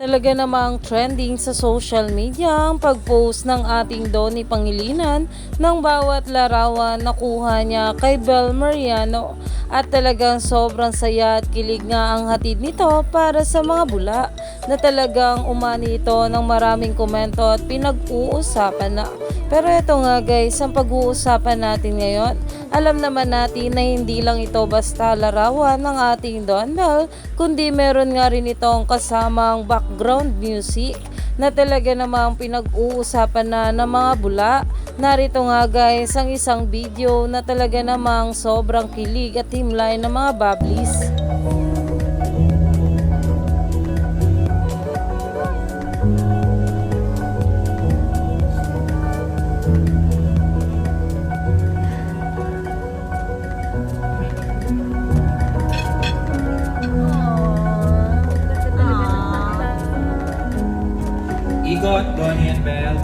Talaga namang trending sa social media ang pag-post ng ating Donnie Pangilinan ng bawat larawan na kuha niya kay Bel Mariano at talagang sobrang saya at kilig nga ang hatid nito para sa mga bula na talagang umani ito ng maraming komento at pinag-uusapan na. Pero ito nga guys, ang pag-uusapan natin ngayon, alam naman natin na hindi lang ito basta larawan ng ating Don Bell, kundi meron nga rin itong kasamang background music na talaga namang pinag-uusapan na ng mga bula. Narito nga guys ang isang video na talaga namang sobrang kilig at himlay ng mga bablis. Ikot, Donnie and Belle.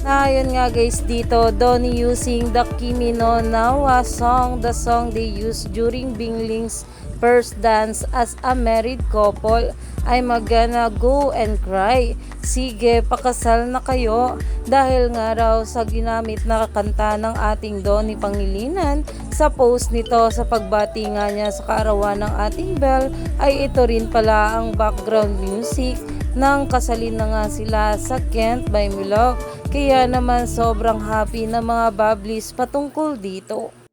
Na yun nga guys dito, Donnie using the Kimi no Nawa song, the song they used during Bingling's first dance as a married couple ay magana go and cry. Sige, pakasal na kayo dahil nga raw sa ginamit na kanta ng ating Donnie Pangilinan sa post nito sa pagbati nga niya sa kaarawan ng ating Bell ay ito rin pala ang background music nang kasalin na nga sila sa Kent by Milog. Kaya naman sobrang happy na mga bablis patungkol dito.